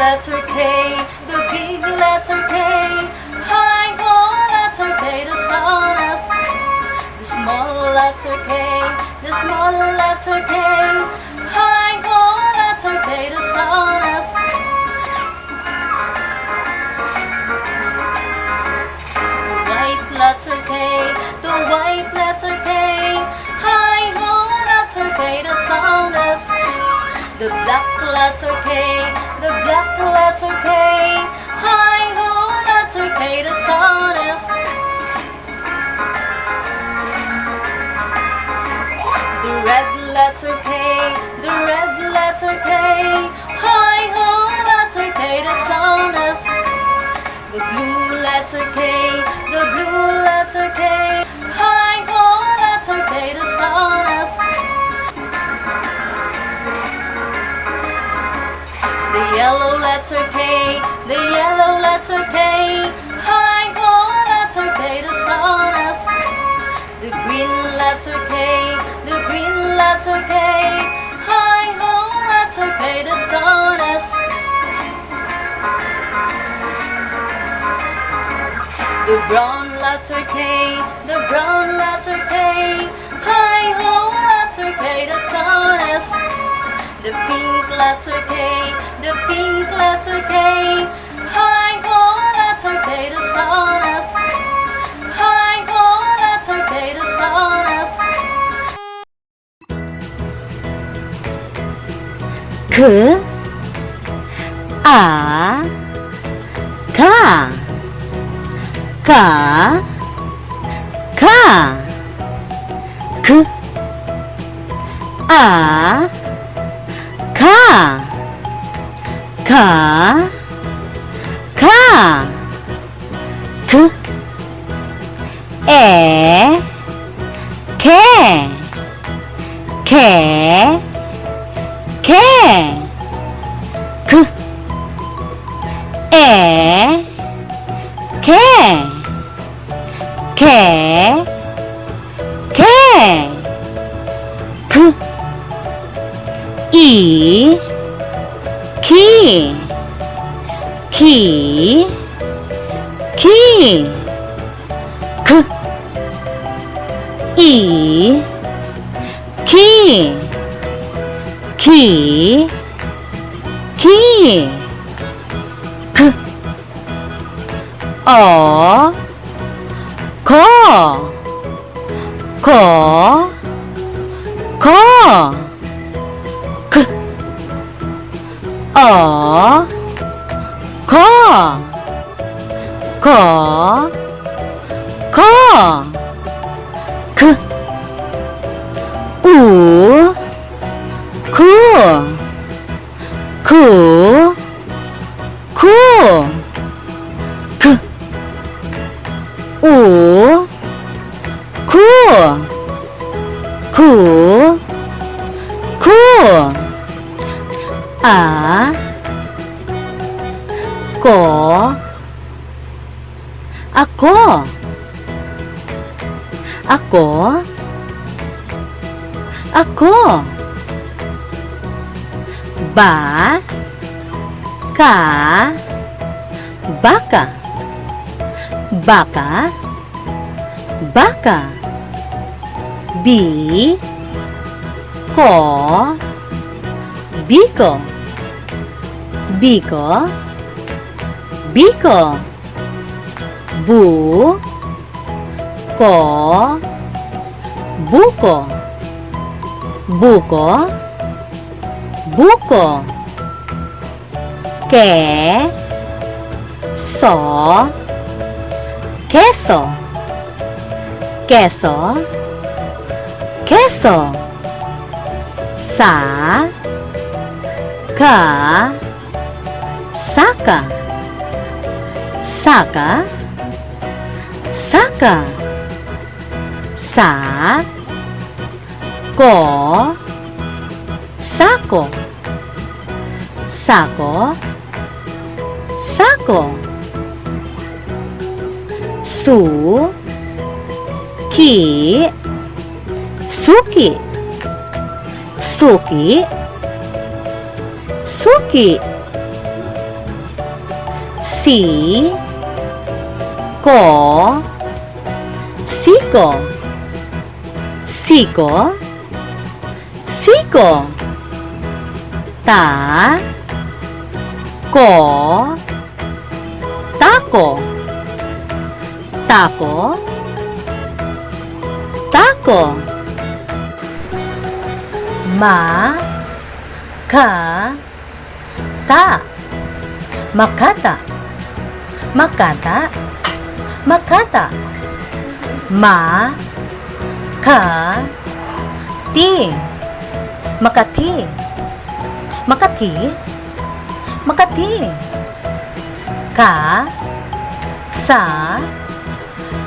letter K, the big letter K, high whole letter K, the soundest K, the small letter K, the small letter K, high whole letter K, the soundest The white letter K, the white letter K, high whole letter K, the soundest. The black letter K, the black that's okay, the blue, letter K, high, oh, letter K, the sun us. The yellow, letter K, the yellow, letter K, high, oh, letter K, the sun us. The green, letter K, the green, letter K, high, oh, letter K, the sun us. The brown letter K, the brown letter K, high ho letter K, the sonorous. The pink letter K, the pink letter K, high ho letter K, the sonorous. High ho letter K, the sonorous. 그, 아, 가, 가, 가, 그, 아, 가, 가, 가, 그, 에, 개, 개, 개, 그, 에, 개, 개, 개, 그, 이, 기, 기, 기, 그, 이, 기, 기, 기, 그, 어, 거, 거, 거, 그, 어, 거, 거, 거, 그, 우, cool. Cool. A. Ko ako. Ako. Ako. Ba. Ka. Baka. Baka. Baka bi, ko, biko, biko, biko, bu, ko, buko, buko, buko, ke, so, queso, queso, queso, sa, ka, saka, saka, saka, sa, ko, sako, sako, sako, su, ki, suki, suki, suki, si, ko, siko, siko, siko, ta, ko, tako, tako, tako, Ma, ka, ta, makata, makata, makata, ma, ka, ti, makati, makati, makati, ka, sa,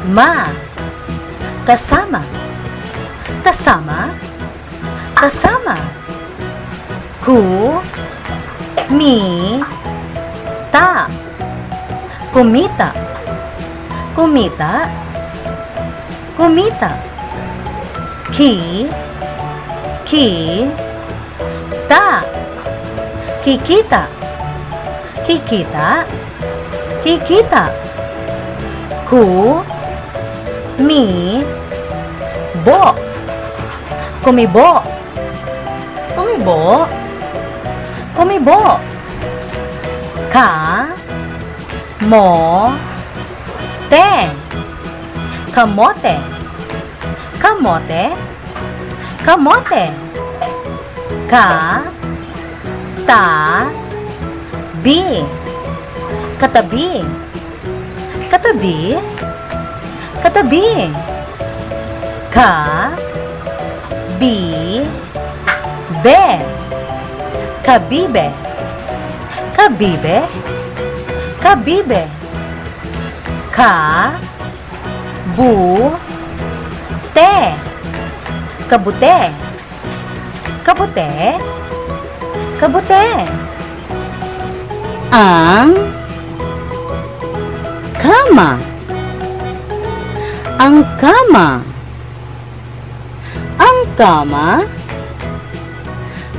ma, kasama, kasama, kasama. Ku, mi, ta. Kumita. Kumita. Kumita. Ki, ki, ta. Kikita. Kikita. Kikita. Ku, mi, bo. Kumibo. Kumibo. Kumibo. Ka. Mo. Te. Kamote. Kamote. Kamote. Ka. Ta. Bi. Katabi. Katabi. Katabi. Ka. Bi. Be. Kabibe. Kabibe. Kabibe. Ka. Bu. Te. Kabute. Kabute. Kabute. ang kama, ang kama, ang kama,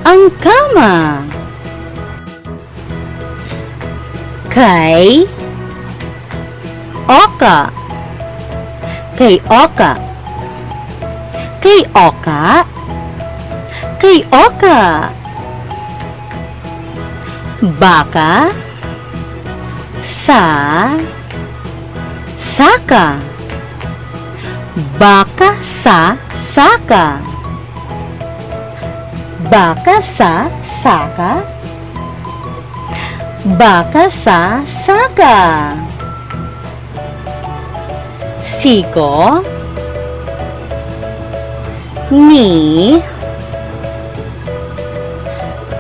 ang kama. Kay Oka, kay Oka, kay Oka, kay Oka. Baka. Sa. Saka. Baka sa saka baka sa saka baka sa saka siko ni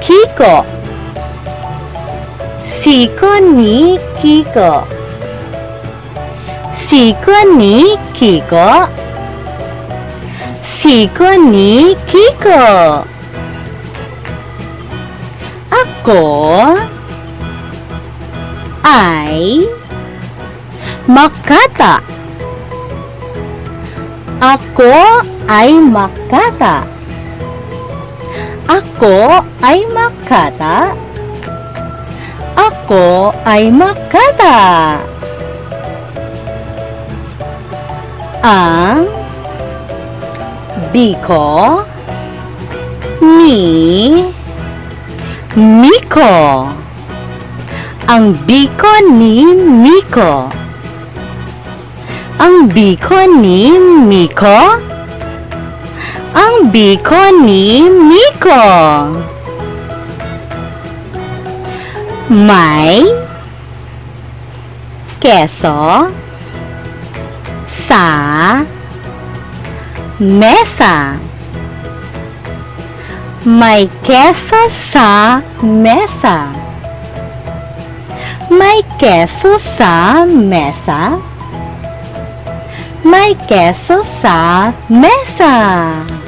kiko Siko ni Kiko. Siko ni Kiko. Siko ni Kiko. Ako ay makata. Ako ay makata. Ako ay makata. Ako ay makata. Ang biko ni Miko. Ang biko ni Miko. Ang biko ni Miko. Ang biko ni Miko. May keso sa mesa. May keso sa mesa. May keso sa mesa. May keso sa mesa.